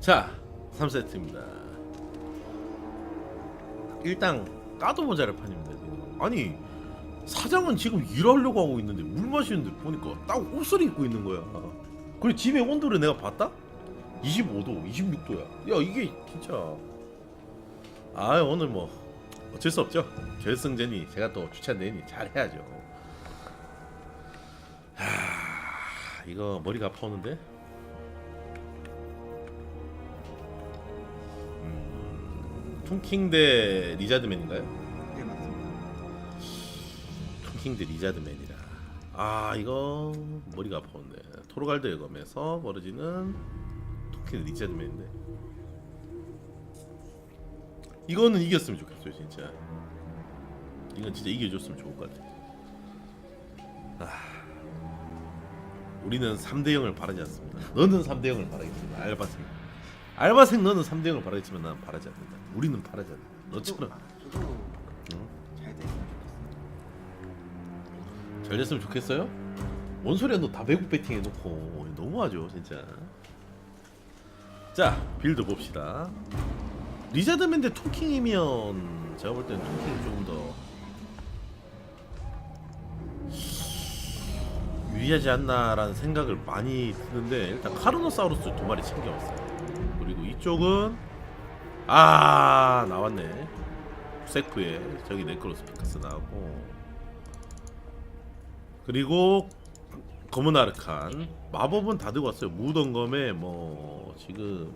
자, 3세트입니다. 일단 까도 모자랄 판입니다. 아니 사장은 지금 일하려고 하고 있는데 물 마시는데 보니까 딱 옷을 입고 있는 거야. 그리고 집의 온도를 내가 봤다? 25도, 26도야. 야 이게 진짜. 아 오늘 뭐 어쩔 수 없죠. 결승전이 제가 또 추천되니 잘 해야죠. 하 이거 머리가 아파오는데. 퉁킹 대 리자드맨인가요? 네 맞습니다. 퉁킹 대 리자드맨이라. 아 이거 머리가 아파오네. 토르갈드의 검에서 벌어지는 퉁킹 대 리자드맨인데. 이거는 이겼으면 좋겠어요 진짜. 이건 진짜 이겨줬으면 좋을 것 같아 아 우리는 3대 0을 바라지 않습니다. 너는 3대 0을 바라겠습니다. 알바생 알바생 너는 3대 0을 바라겠지만 난 바라지 않는다 우리는 바라지 않는다 너처럼 저도 응? 잘 됐으면 좋겠어요. 잘 됐으면 좋겠어요? 뭔 소리야 너 다 배국 배팅 해놓고 너무하죠 진짜 자 빌드 봅시다 리자드맨 대 토킹이면 제가 볼 때는 토킹이 조금 더 유리하지 않나라는 생각을 많이 드는데 일단 카르노사우루스 두 마리 챙겨왔어요 이쪽은 아 나왔네. 세프에 저기 네크로스 피카스 나오고. 그리고 검은 아르칸. 마법은 다 들고 왔어요. 무덤검에 뭐 지금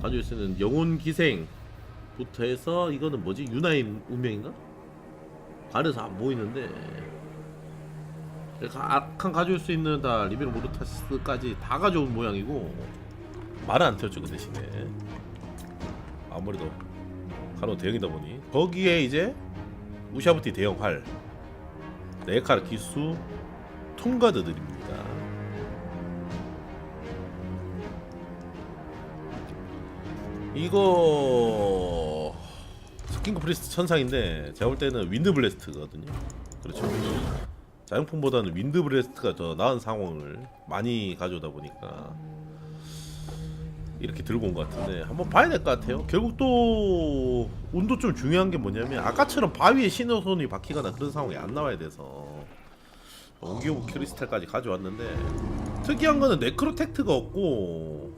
가지고 있는 영혼 기생부터 해서 이거는 뭐지? 유나임 운명인가? 가려서 안 보이는데. 아칸 가져올 수 있는 다 리베로 모르타스까지 다 가져온 모양이고 말은 안 태웠죠 그 대신에 아무래도 가로 대형이다 보니 거기에 이제 우샤부티 대형 활 네카르 기수 통가드들입니다. 이거 스킨크 프리스트 천상인데 제가 볼 때는 윈드 블래스트거든요. 그렇죠. 자연풍보다는 윈드 블래스트가 더 나은 상황을 많이 가져오다 보니까 이렇게 들고 온 것 같은데 한번 봐야 될 것 같아요. 결국 또 운도 좀 중요한 게 뭐냐면 아까처럼 바위에 신호선이 박히거나 그런 상황이 안 나와야 돼서 옹기오브 크리스탈까지 가져왔는데 특이한 거는 네크로텍트가 없고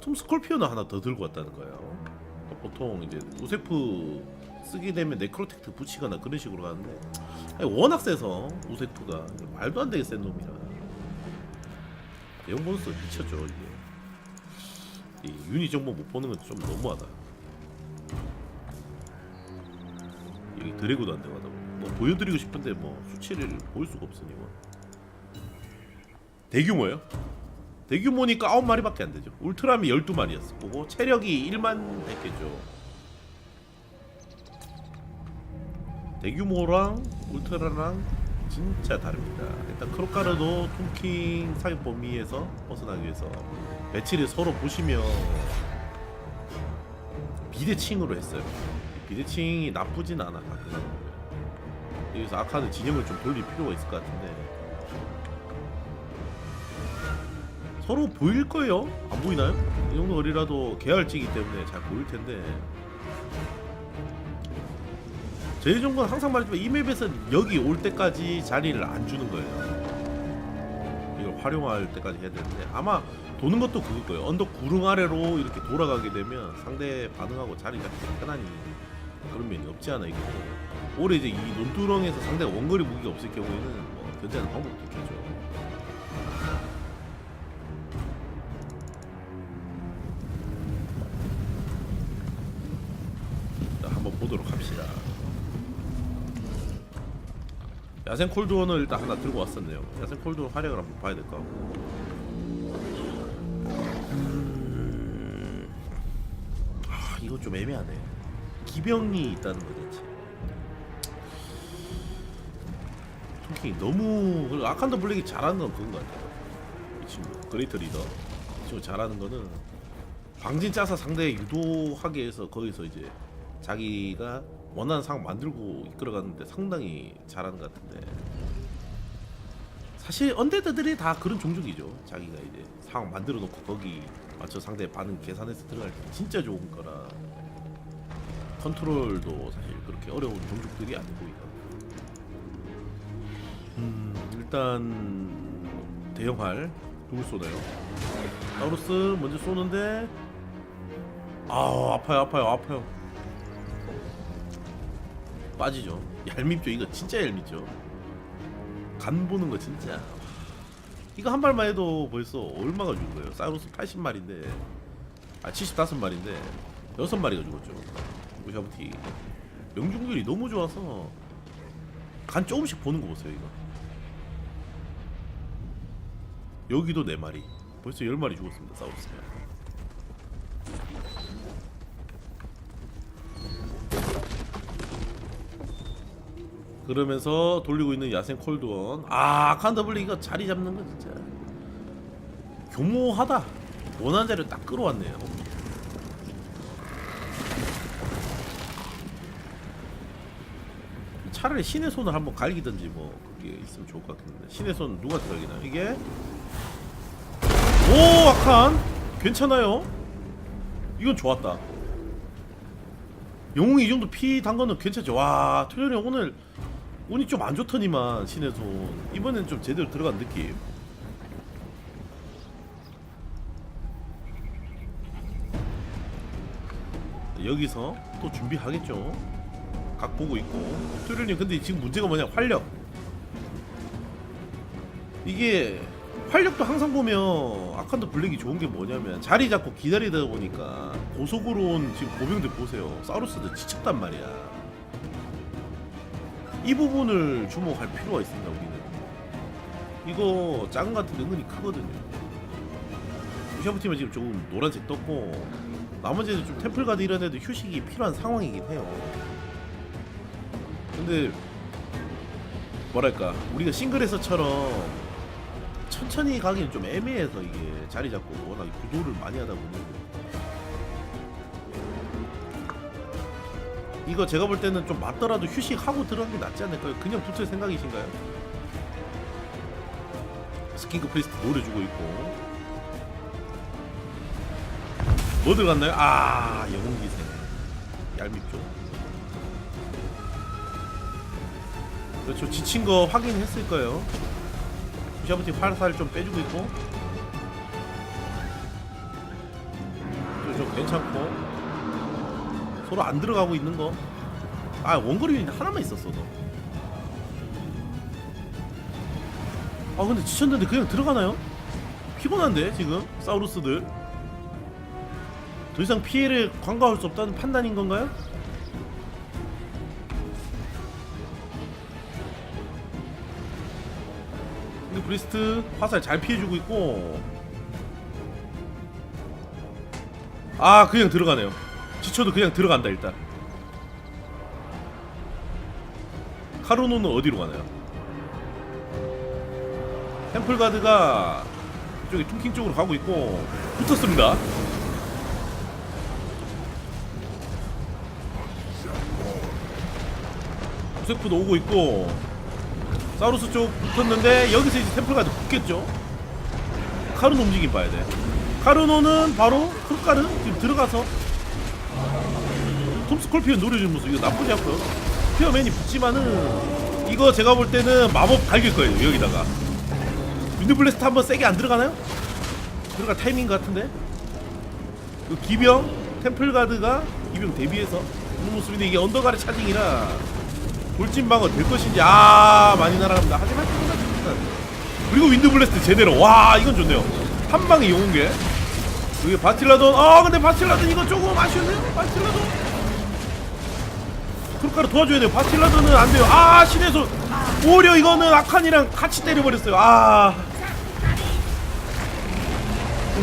톰 스콜피오는 하나 더 들고 왔다는 거예요. 보통 이제 우세프 쓰게 되면 네크로텍트 붙이거나 그런 식으로 가는데 워낙 세서 우세프가 말도 안 되게 센 놈이라 대형 몬스터 미쳤죠 이게. 이 유니 정보 못 보는 건 좀 너무하다. 여기 드래그도 안 보니 뭐 보여드리고 싶은데 뭐 수치를 보일 수가 없으니 뭐. 대규모예요? 대규모니까 9마리밖에 안 되죠. 울트라미 12마리였어. 그거 체력이 1만 100개죠. 대규모랑 울트라랑 진짜 다릅니다. 일단 크로카르도 톰킹 사격 범위에서 벗어나기 위해서 배치를 서로 보시면 비대칭으로 했어요. 비대칭이 나쁘진 않아. 여기서 아카는 진영을 좀 돌릴 필요가 있을 것 같은데 서로 보일 거예요? 안 보이나요? 이 정도 거리라도 계열지기 때문에 잘 보일 텐데 제일 좋은 건 항상 말했지만 이 맵에서는 여기 올 때까지 자리를 안 주는 거예요. 이걸 활용할 때까지 해야 되는데 아마 도는 것도 그걸 거예요. 언덕 구릉 아래로 이렇게 돌아가게 되면 상대 반응하고 자리가 편안히 그런 면이 없지 않아 있고 올해 이제 이 논두렁에서 상대가 원거리 무기가 없을 경우에는 뭐 견제하는 방법도 있겠죠. 야생 콜드원을 일단 하나 들고 왔었네요. 야생 콜드원 활약을 한번 봐야 될 것 같고. 음... 아, 이거 좀 애매하네. 기병이 있다는 거겠지. 토킹이 너무 아칸더 블랙이 잘하는 건 그건 것 같아요. 이 친구 그레이터 리더 이 친구 잘하는 거는 방진 짜서 상대 유도하게 해서 거기서 이제 자기가 원하는 상황 만들고 이끌어가는데 상당히 잘하는 것 같은데 사실 언데드들이 다 그런 종족이죠. 자기가 이제 상황 만들어 놓고 거기 맞춰 상대 반응 계산해서 들어갈 때 진짜 좋은 거라 컨트롤도 사실 그렇게 어려운 종족들이 아니고. 음 일단 대형활 누굴 쏘나요? 사우루스 먼저 쏘는데 아 아파요 아파요 아파요 빠지죠. 얄밉죠. 이거 진짜 얄밉죠. 간 보는 거 진짜. 이거 한 발만 해도 벌써 얼마가 죽은 거예요? 사우루스 80마리인데 아 75마리인데 6마리가 죽었죠. 무샤부티. 명중률이 너무 좋아서 간 조금씩 보는 거 보세요 이거. 여기도 4마리. 벌써 10마리 죽었습니다 사우루스가 그러면서 돌리고 있는 야생 콜드원. 아 아칸더블리 이거 자리 잡는 거 진짜 교모하다. 원하는 자리를 딱 끌어왔네요. 차라리 신의 손을 한번 갈기든지 뭐 그게 있으면 좋을 것 같은데. 신의 손 누구한테 갈기나요? 이게? 오 아칸! 괜찮아요. 이건 좋았다. 영웅이 이 정도 피 단 거는 괜찮죠. 와 토요일에 오늘 운이 좀 안 좋더니만 신의 손 이번엔 좀 제대로 들어간 느낌. 여기서 또 준비하겠죠. 각 보고 있고. 토요일님 근데 지금 문제가 뭐냐? 활력. 이게 활력도 항상 보면 아칸드 블랙이 좋은 게 뭐냐면 자리 잡고 기다리다 보니까 고속으로 온 지금 보병들 보세요. 사우루스들 지쳤단 말이야 이 부분을 주목할 필요가 있습니다 우리는. 이거 작은 것 같은데 은근히 크거든요. 무샤브 팀은 지금 조금 노란색 떴고 나머지는 좀 템플 가드 이런 애도 휴식이 필요한 상황이긴 해요. 근데 뭐랄까 우리가 싱글에서처럼 천천히 가기는 좀 애매해서 이게 자리 잡고 워낙 구도를 많이 하다 보니 이거 제가 볼 때는 좀 맞더라도 휴식하고 들어간 게 낫지 않을까요? 그냥 붙을 생각이신가요? 스킨크 프리스트 노려주고 있고. 뭐 들어갔나요? 아 영웅기생 얄밉죠. 그렇죠. 지친 거 확인했을 거예요? 부샤부티 활살 좀 빼주고 있고. 저, 저 괜찮고 서로 안 들어가고 있는 거. 아 원거리 하나만 있었어 너. 아 근데 지쳤는데 그냥 들어가나요? 피곤한데 지금 사우루스들. 더 이상 피해를 관가할 수 없다는 판단인 건가요? 근데 브리스트 화살 잘 피해주고 있고 아 그냥 들어가네요 지쳐도 그냥 들어간다 일단. 카르노는 어디로 가나요? 템플가드가 이쪽에 퉁킹 쪽으로 가고 있고 붙었습니다. 구세프도 오고 있고 사우루스 쪽 붙었는데 여기서 이제 템플가드 붙겠죠? 카르노 움직임 봐야 돼. 카르노는 바로 풀가르 지금 들어가서 톰 스콜피온 노려주는 모습 이거 나쁘지 않고요. 피어맨이 붙지만은 이거 제가 볼 때는 마법 갈길 거예요 여기다가. 윈드블래스트 한번 세게 안 들어가나요? 들어갈 타이밍 같은데? 그 기병 템플가드가 기병 대비해서 그런 모습인데 이게 언더가르 차징이라 돌진방어 될 것인지 아 많이 날아갑니다. 하지만 그리고 윈드블래스트 제대로. 와 이건 좋네요. 한 방에 게. 이게 바틸라돈. 아 근데 바틸라돈 이거 조금 아쉬운데요? 바틸라돈 크루카를 도와줘야 돼요. 바틸라돈은 안 돼요. 아손 오히려 이거는 아칸이랑 같이 때려버렸어요. 아.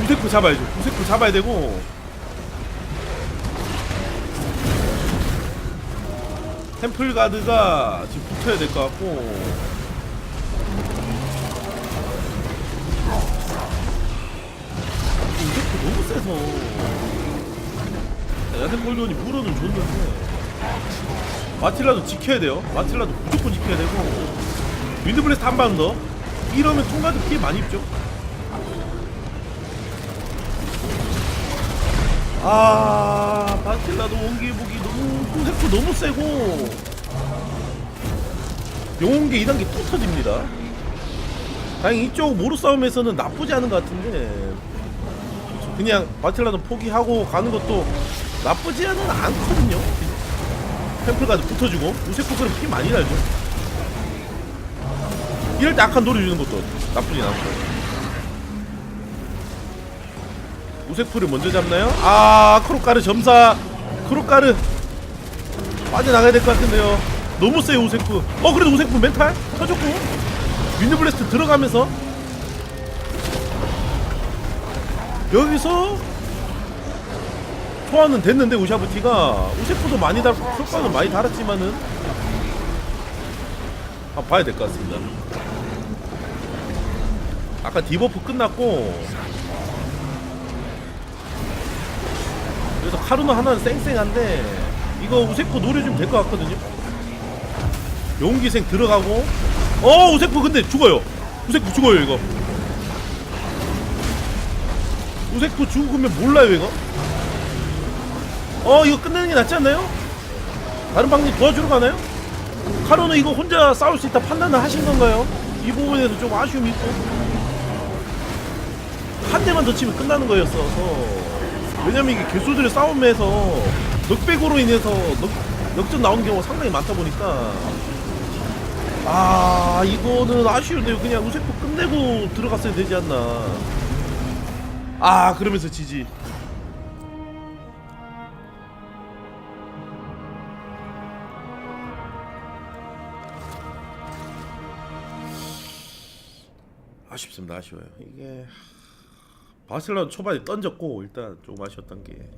우세프 잡아야죠. 우세프 잡아야 되고. 템플가드가 지금 붙어야 될 것 같고. 우세프 너무 세서. 야생 골드원이 물어는 줬는데 마틸라도 지켜야 돼요 마틸라도 무조건 지켜야 되고 윈드블레스트 한방 더 이러면 통과도 피해 많이 입죠. 아 바스텔라도 원기회복이 너무 공세프 너무 세고 영웅계 2단계 또 터집니다. 다행히 이쪽 모루 싸움에서는 나쁘지 않은 것 같은데 그냥 바텔라는 포기하고 가는 것도 나쁘지는 않거든요. 템플까지 붙어주고 우세코스는 피 많이 날죠. 이럴 때 악한 노려주는 것도 나쁘진 않고. 우세코를 먼저 잡나요? 아 크로카르 점사 크로카르 빠져나가야 될 것 같은데요. 너무 세요 우세코. 어 그래도 우세코 멘탈 터졌고 윈드블래스트 들어가면서 여기서 소환은 됐는데 우샤부티가 우세코도 많이 달 효과는 많이 달았지만은 아 봐야 될 것 같습니다. 아까 디버프 끝났고 그래서 카루나 하나는 쌩쌩한데 이거 우세코 노려주면 될 것 같거든요. 용기생 들어가고 어 우세코 근데 죽어요. 우세코 죽어요 이거. 우세코 죽으면 몰라요 이거. 어 이거 끝내는 게 낫지 않나요? 다른 방님 도와주러 가나요? 카로는 이거 혼자 싸울 수 있다 판단을 하신 건가요? 이 부분에서 좀 아쉬움이 있고 한 대만 더 치면 끝나는 거였어서 왜냐면 이게 개수들의 싸움에서 넉백으로 인해서 넉, 역전 나오는 경우가 상당히 많다 보니까 아 이거는 아쉬운데요 그냥 우세포 끝내고 들어갔어야 되지 않나 아 그러면서 지지 아쉽습니다. 아쉬워요. 이게 바셀론 초반에 던졌고 일단 좀 아쉬웠던 게